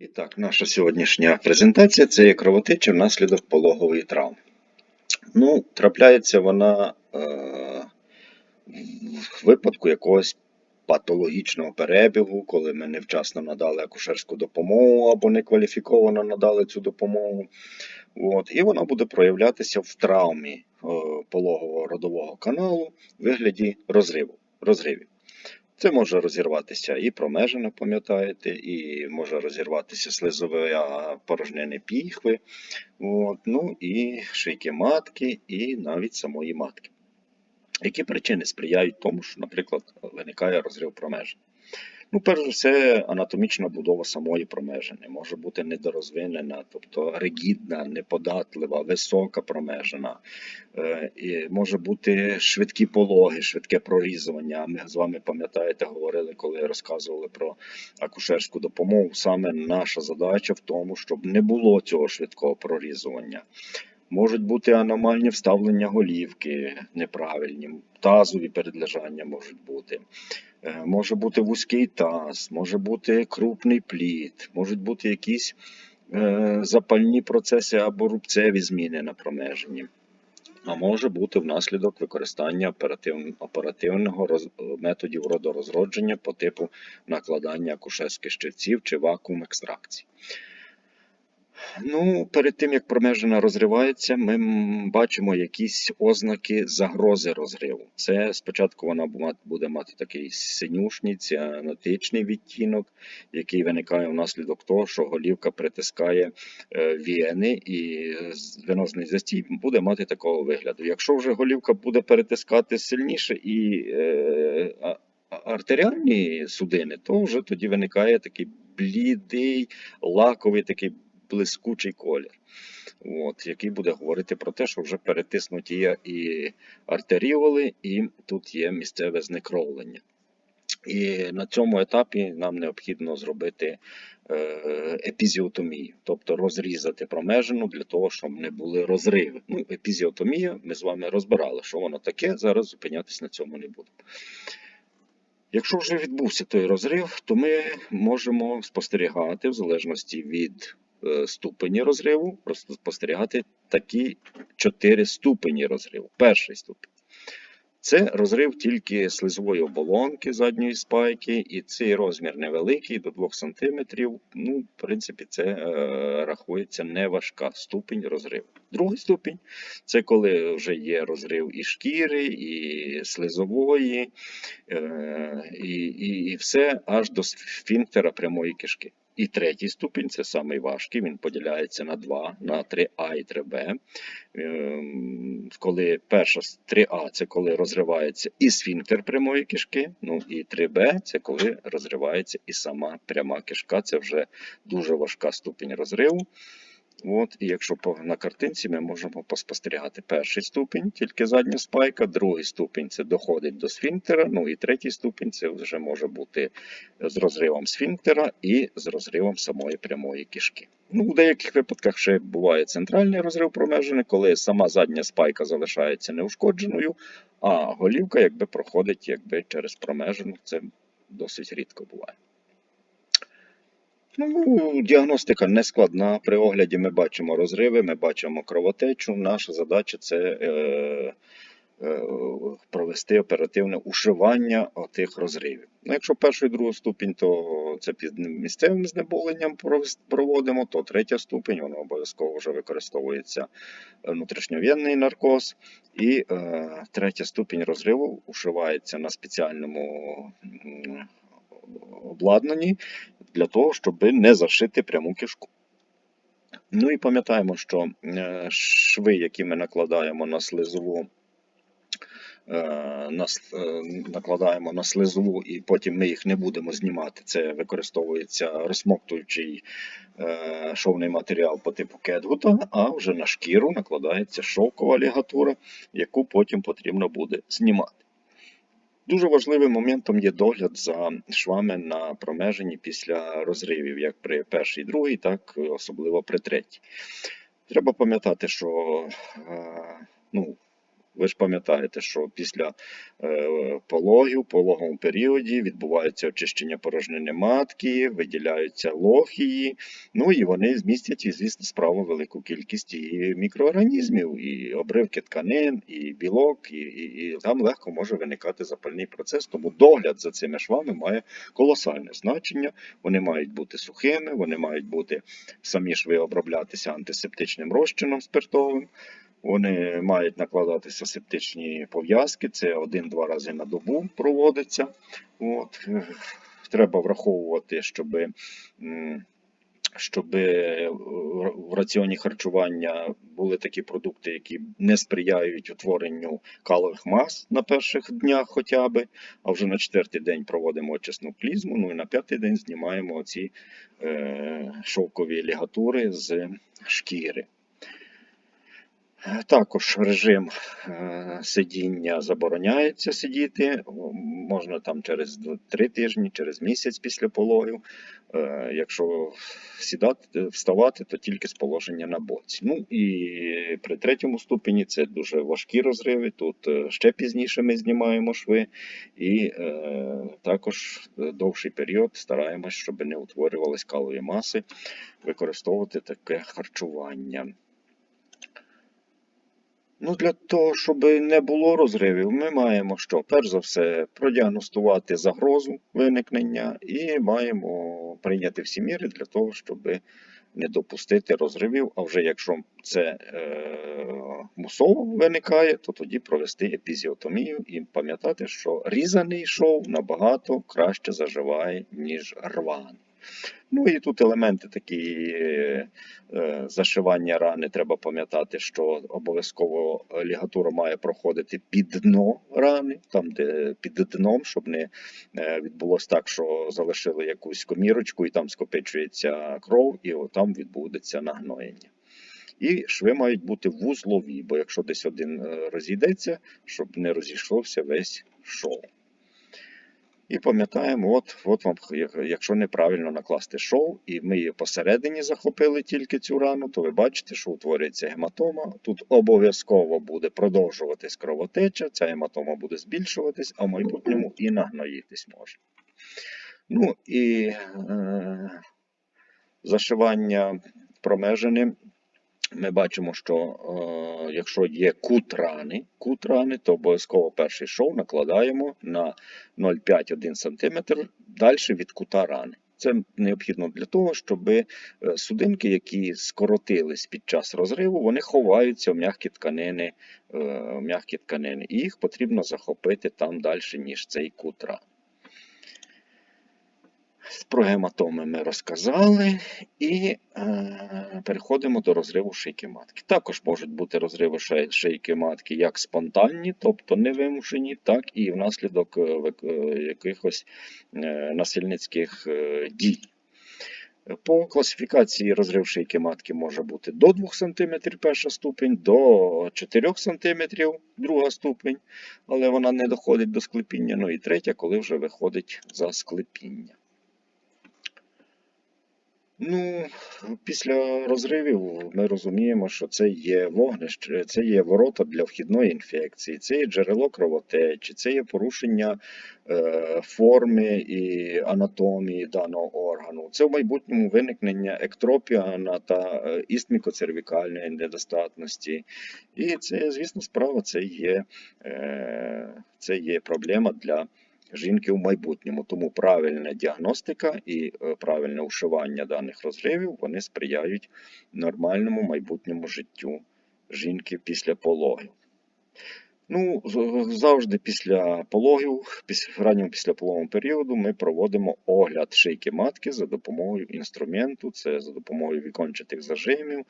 І так, наша сьогоднішня презентація це є кровотеча внаслідок пологової травми. Ну, трапляється вона е, в випадку якогось патологічного перебігу, коли ми невчасно надали акушерську допомогу або некваліфіковано надали цю допомогу. От, і вона буде проявлятися в травмі е, пологового родового каналу в вигляді розриву, розривів. Це може розірватися і промежина, пам'ятаєте, і може розірватися слизова порожнини піхви, от, ну і шийки матки, і навіть самої матки. Які причини сприяють тому, що, наприклад, виникає розрив промежини? Ну, перш за все, анатомічна будова самої промежини може бути недорозвинена, тобто ригідна, неподатлива, висока промежина. Е, і може бути швидкі пологи, швидке прорізування. Ми з вами пам'ятаєте, говорили, коли розказували про акушерську допомогу. Саме наша задача в тому, щоб не було цього швидкого прорізування. Можуть бути аномальні вставлення голівки неправильні, тазові передлежання можуть бути. Е, Може бути вузький таз, може бути крупний плід, можуть бути якісь е, запальні процеси або рубцеві зміни на промеженні. А може бути внаслідок використання оператив, оперативного роз, методів родорозродження по типу накладання акушерських щипців чи вакуум екстракції. Ну, перед тим як промежина розривається, ми бачимо якісь ознаки загрози розриву. Це спочатку вона бу- буде мати такий синюшній ціанотичний відтінок, який виникає внаслідок того, що голівка притискає е, вени, і з- венозний застій буде мати такого вигляду. Якщо вже голівка буде перетискати сильніше і е, артеріальні судини, то вже тоді виникає такий блідий, лаковий такий блискучий колір, от, який буде говорити про те, що вже перетиснуті є і артеріоли, і тут є місцеве знекровлення. І на цьому етапі нам необхідно зробити е, епізіотомію, тобто розрізати промежину для того, щоб не були розриви. Ну, епізіотомія, ми з вами розбирали, що воно таке. Зараз зупинятись на цьому не будемо. Якщо вже відбувся той розрив, то ми можемо спостерігати в залежності від ступені розриву, просто спостерігати такі чотири ступені розриву. Перший ступінь. Це розрив тільки слизової оболонки задньої спайки, і цей розмір невеликий, до 2 см. Ну, в принципі, це е, рахується неважка ступінь розриву. Другий ступінь це коли вже є розрив і шкіри, і слизової, е, і, і, і все аж до сфінктера прямої кишки. І третій ступінь це самий важкий, він поділяється на два, на 3А і 3Б. Ем, Коли перша з 3А це коли розривається і сфінктер прямої кишки, ну і 3Б це коли розривається і сама пряма кишка. Це вже дуже важка ступінь розриву. От, і якщо по, на картинці ми можемо поспостерігати перший ступінь, тільки задня спайка, другий ступінь це доходить до сфінктера, ну і третій ступінь це вже може бути з розривом сфінктера і з розривом самої прямої кишки. Ну, у деяких випадках ще буває центральний розрив промежини, коли сама задня спайка залишається неушкодженою, а голівка якби проходить якби через промежину. Це досить рідко буває. Ну, діагностика не складна. При огляді ми бачимо розриви, ми бачимо кровотечу. Наша задача це е, е, провести оперативне ушивання тих розривів. Ну, якщо перший і другий ступінь, то це під місцевим знеболенням проводимо, то третя ступінь, воно обов'язково вже використовується внутрішньов'єнний наркоз. І е, третя ступінь розриву ушивається на спеціальному обладнанні для того, щоб не зашити пряму кишку. Ну і пам'ятаємо, що е, шви, які ми накладаємо на слизову, е, е, накладаємо на слизову, і потім ми їх не будемо знімати. Це використовується розсмоктуючий шовний матеріал по типу кетгута, а вже на шкіру накладається шовкова лігатура, яку потім потрібно буде знімати. Дуже важливим моментом є догляд за швами на промеженні після розривів, як при першій, другій, так особливо при третій. Треба пам'ятати, що е, ну, Ви ж пам'ятаєте, що після е, пологів, пологовому періоді відбувається очищення порожнини матки, виділяються лохії, ну і вони змістять, і, звісно, справу велику кількість і мікроорганізмів, і обривки тканин, і білок, і, і, і там легко може виникати запальний процес. Тому догляд за цими швами має колосальне значення. Вони мають бути сухими, вони мають бути самі шви оброблятися антисептичним розчином спиртовим. Вони мають накладатися септичні пов'язки, це один-два рази на добу проводиться. От. е, Треба враховувати, щоб, щоб в раціоні харчування були такі продукти, які не сприяють утворенню калових мас на перших днях хоча б, а вже на четвертий день проводимо очисну клізму, ну і на п'ятий день знімаємо оці е, шовкові лігатури з шкіри. Е, Також режим е, сидіння забороняється сидіти. Можна там через 3 тижні, через місяць після пологів. Е, Якщо сідати, вставати, то тільки з положення на боці. Ну і при третьому ступені це дуже важкі розриви. Тут е, ще пізніше ми знімаємо шви, і е, також е, довший період стараємось, щоб не утворювались калові маси, використовувати таке харчування. Ну, для того, щоб не було розривів, ми маємо що? Перш за все, продіагностувати загрозу виникнення і маємо прийняти всі міри для того, щоб не допустити розривів. А вже якщо це е, мусово виникає, то тоді провести епізіотомію і пам'ятати, що різаний шов набагато краще заживає, ніж рваний. Ну і тут елементи такі е, е, зашивання рани. Треба пам'ятати, що обов'язково лігатура має проходити під дно рани, там де під дном, щоб не е, відбулося так, що залишили якусь комірочку, і там скопичується кров, і там відбудеться нагноєння. І шви мають бути вузлові, бо якщо десь один е, розійдеться, щоб не розійшовся весь шов. І пам'ятаємо, от, от вам, якщо неправильно накласти шов, і ми її посередині захопили тільки цю рану, то ви бачите, що утворюється гематома. Тут обов'язково буде продовжуватись кровотеча, ця гематома буде збільшуватись, а в майбутньому і нагноїтись може. Ну і е, зашивання промежини. Ми бачимо, що е, якщо є кут рани, кут рани, то обов'язково перший шов накладаємо на 0,5-1 см далі від кута рани. Це необхідно для того, щоб е, судинки, які скоротились під час розриву, вони ховаються в м'які тканини, е, в тканини, і їх потрібно захопити там далі, ніж цей кут рани. Про гематоми ми розказали і е, переходимо до розриву шийки матки. Також можуть бути розриви шийки матки як спонтанні, тобто невимушені, так і внаслідок е, е, якихось е, насильницьких дій. По класифікації розрив шийки матки може бути до 2 см перша ступень, до 4 см друга ступень, але вона не доходить до склепіння. Ну і третя, коли вже виходить за склепіння. Ну, після розривів ми розуміємо, що це є вогнище, це є ворота для вхідної інфекції, це є джерело кровотечі, це є порушення е, форми і анатомії даного органу. Це в майбутньому виникнення ектропіана та е, істмікоцервікальної недостатності. І це, звісно, справа це є, е, це є проблема для жінки в майбутньому. Тому правильна діагностика і е, правильне ушивання даних розривів вони сприяють нормальному майбутньому життю жінки після пологів. Ну, завжди після пологів, після в ранньому післяпологовому періоду, ми проводимо огляд шийки матки за допомогою інструменту, це за допомогою вікончатих зажимів,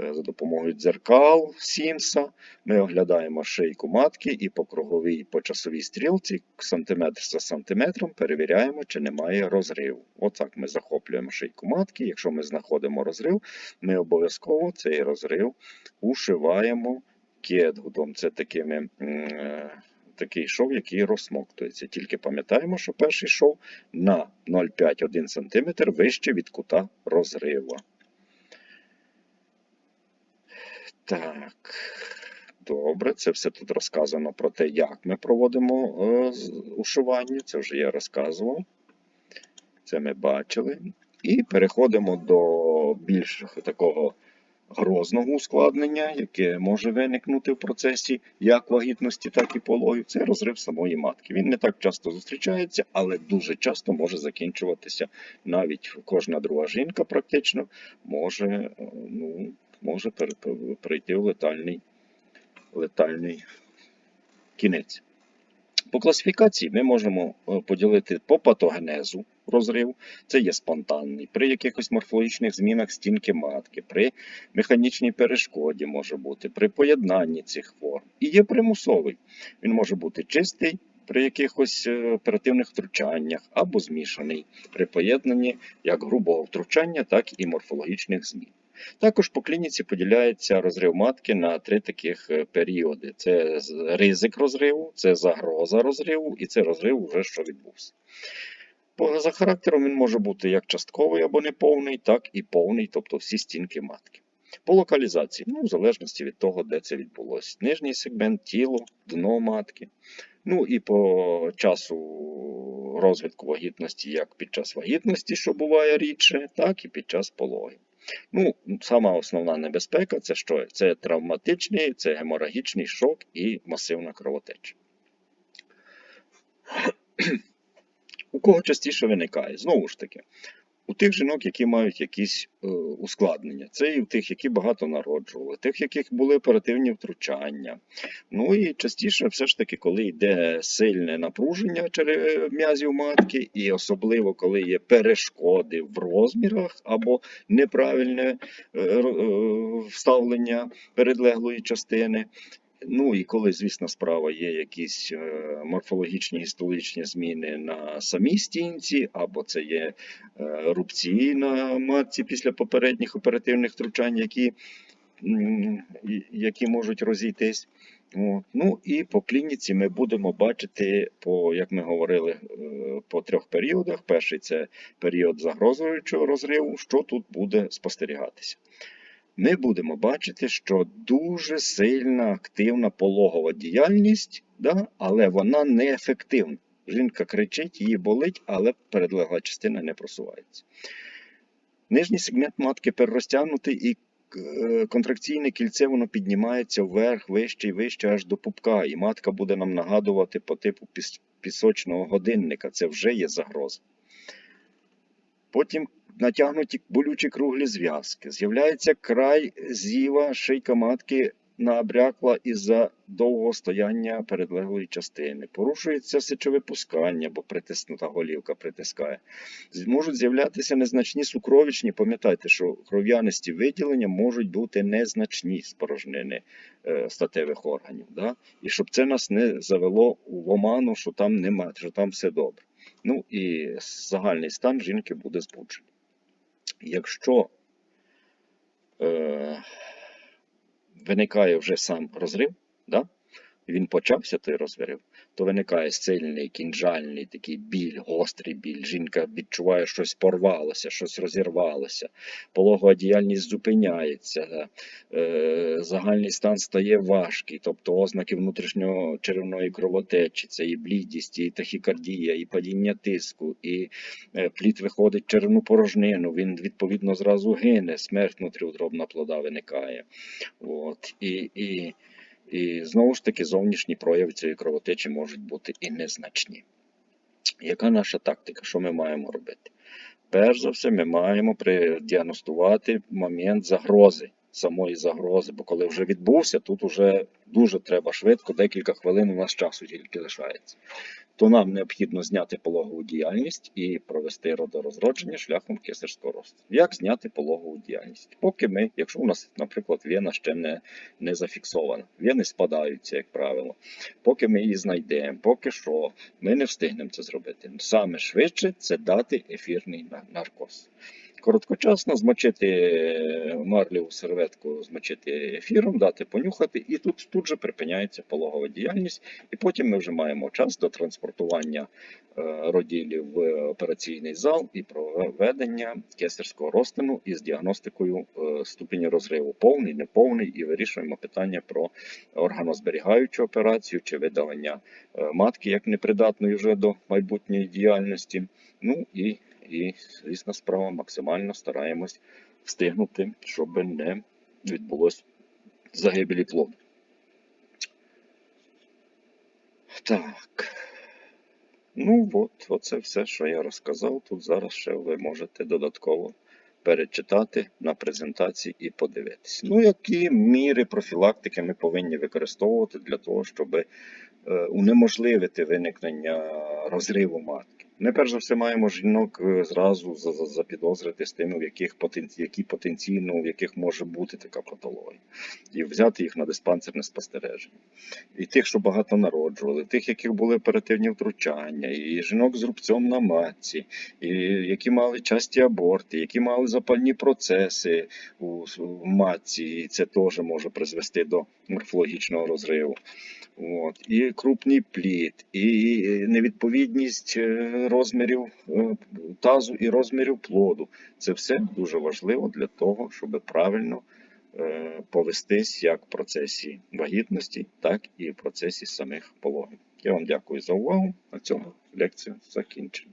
е, за допомогою дзеркал Сімса. Ми оглядаємо шийку матки і по круговій по часовій стрілці, сантиметр за сантиметром, перевіряємо, чи немає розриву. Отак ми захоплюємо шийку матки. Якщо ми знаходимо розрив, ми обов'язково цей розрив ушиваємо кетгудом. Це такими, е, такий шов, який розсмоктується. Тільки пам'ятаємо, що перший шов на 0,5-1 см вище від кута розриву. Так. Добре, це все тут розказано про те, як ми проводимо е, ушивання. Це вже я розказував. Це ми бачили. І переходимо до більш такого грозного ускладнення, яке може виникнути в процесі як вагітності, так і пологів. Це розрив самої матки. Він не так часто зустрічається, але дуже часто може закінчуватися. Навіть кожна друга жінка практично може, е, ну, може пер- в летальний, летальний кінець. По класифікації ми можемо е, поділити по патогенезу розрив, це є спонтанний, при якихось морфологічних змінах стінки матки, при механічній перешкоді може бути, при поєднанні цих форм. І є примусовий. Він може бути чистий при якихось е, оперативних втручаннях або змішаний при поєднанні як грубого втручання, так і морфологічних змін. Також по клініці поділяється розрив матки на три таких е, періоди: це ризик розриву, це загроза розриву і це розрив уже що відбувся. За характером він може бути як частковий або неповний, так і повний, тобто всі стінки матки. По локалізації, ну, в залежності від того, де це відбулося. Нижній сегмент, тіло, дно матки. Ну і по часу розвитку вагітності, як під час вагітності, що буває рідше, так і під час пологів. Ну, сама основна небезпека це що? Це травматичний, це геморагічний шок і масивна кровотеча. У кого частіше виникає? Знову ж таки, у тих жінок, які мають якісь е, ускладнення, це і у тих, які багато народжували, тих, яких були оперативні втручання. Ну і частіше, все ж таки, коли йде сильне напруження чере- м'язів матки, і особливо коли є перешкоди в розмірах або неправильне е, е, вставлення передлеглої частини. Ну і коли, звісно, справа є якісь е, морфологічні гістологічні зміни на самій стінці, або це є е, рубці на матці після попередніх оперативних втручань, які, які можуть розійтись. Ну і по клініці ми будемо бачити, по, як ми говорили, е, по трьох періодах. Перший це період загрозуючого розриву, що тут буде спостерігатися. Ми будемо бачити, що дуже сильна активна пологова діяльність, да, але вона неефективна. Жінка кричить, її болить, але передлегла частина не просувається. Нижній сегмент матки перерозтягнутий і е, контракційне кільце воно піднімається вверх, вище і вище аж до пупка, і матка буде нам нагадувати по типу піс- пісочного годинника. Це вже є загроза. Потім натягнуті болючі круглі зв'язки. З'являється край зіва, шийка матки набрякла із-за довгого стояння передлеглої частини. Порушується сечовипускання, бо притиснута голівка притискає. Можуть з'являтися незначні сукровічні. Пам'ятайте, що кров'янисті виділення можуть бути незначні з порожнини е, статевих органів. Да? І щоб це нас не завело в оману, що там немає, що там все добре. Ну і загальний стан жінки буде збуджений. Якщо е, виникає вже сам розрив, да? він почався той розрив, то виникає сильний кінжальний такий біль, гострий біль. Жінка відчуває, щось порвалося, щось розірвалося, пологова діяльність зупиняється, е, загальний стан стає важкий, тобто ознаки внутрішньої черевної кровотечі, це і блідість, і тахікардія, і падіння тиску, і е, плід виходить черевну порожнину, він відповідно зразу гине, смерть внутріутробна плода виникає. От, і, і, і знову ж таки зовнішні прояви цієї кровотечі можуть бути і незначні. Яка наша тактика? Що ми маємо робити? Перш за все, ми маємо діагностувати момент загрози, самої загрози, бо коли вже відбувся, тут вже дуже треба швидко, декілька хвилин у нас часу тільки лишається. То нам необхідно зняти пологову діяльність і провести родорозродження шляхом кесарського росту. Як зняти пологову діяльність? Поки ми, якщо у нас, наприклад, вена ще не, не зафіксована, вени спадаються, як правило, поки ми її знайдемо, поки що, ми не встигнемо це зробити. Саме швидше це дати ефірний на- наркоз. Короткочасно, змочити е, марлеву серветку, змочити ефіром, дати понюхати, і тут, тут же припиняється пологова діяльність. І потім ми вже маємо час до транспортування е, роділів в операційний зал і проведення кесарського розтину із діагностикою е, ступені розриву повний, неповний, і вирішуємо питання про органозберігаючу операцію чи видалення матки як непридатної вже до майбутньої діяльності. Ну і, і звісно, справа максимально стараємось встигнути, щоб не відбулось загибелі плоду. Так. Ну от, оце все, що я розказав. Тут зараз ще ви можете додатково перечитати на презентації і подивитись. Ну, які міри профілактики ми повинні використовувати для того, щоб е, унеможливити виникнення розриву матки. Ми перш за все маємо жінок е, зразу за- за- запідозрити з тими, в яких потенці... які потенційно, в яких може бути така патологія, і взяти їх на диспансерне спостереження. І тих, що багато народжували, тих, яких були оперативні втручання, і жінок з рубцем на матці, і які мали часті аборти, які мали запальні процеси у матці, і це теж може призвести до морфологічного розриву. От. І крупний плід, і невідповідність е, розмірів е, тазу і розмірів плоду. Це все дуже важливо для того, щоб правильно е, повестись як в процесі вагітності, так і в процесі самих пологів. Я вам дякую за увагу. На цьому лекцію закінчено.